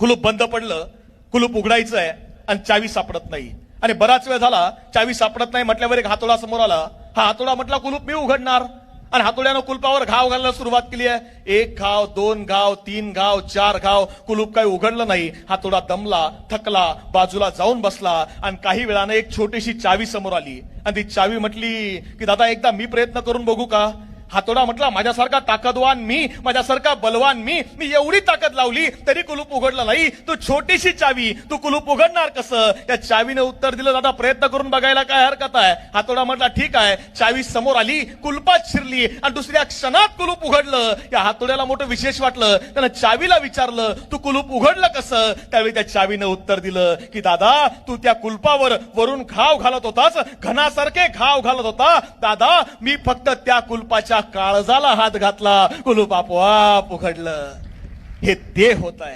कुलूप बंद पडलं कुलूप उघडायचं आहे आणि चावी सापडत नाही. आणि बराच वेळ झाला चावी सापडत नाही म्हटल्यावर एक हातोडा समोर आला. हा हातोडा म्हटला कुलूप मी उघडणार. आणि हातोड्यानं कुलपावर घाव घालायला सुरुवात केली आहे. एक घाव दोन घाव तीन घाव चार घाव कुलूप काही उघडलं नाही. हातोडा दमला थकला बाजूला जाऊन बसला आणि काही वेळानं एक छोटीशी चावी समोर आली. आणि ती चावी म्हटली की दादा एकदा मी प्रयत्न करून बघू का? हातोडा म्हटला माझ्यासारखा ताकदवान मी माझ्यासारखा बलवान मी मी एवढी ताकद लावली तरी कुलूप उघडलं नाही. तू छोटीशी चावी तू कुलूप उघडणार कसं? त्या चावीने उत्तर दिलं दादा प्रयत्न करून बघायला काय हरकत आहे. हातोडा म्हटला ठीक आहे. चावी समोर आली कुलपात शिरली आणि दुसऱ्या क्षणात कुलूप उघडलं. या हातोड्याला मोठं विशेष वाटलं. त्यानं चावीला विचारलं तू कुलूप उघडलं कसं? त्यावेळी त्या चावीनं उत्तर दिलं की दादा तू त्या कुलपावर वरून घाव घालत होतास घनासारखे घाव घालत होता. दादा मी फक्त त्या कुलपाच्या काळजाला हात घातला कुलूप आपोआप उघडलं. हे ते होत आहे.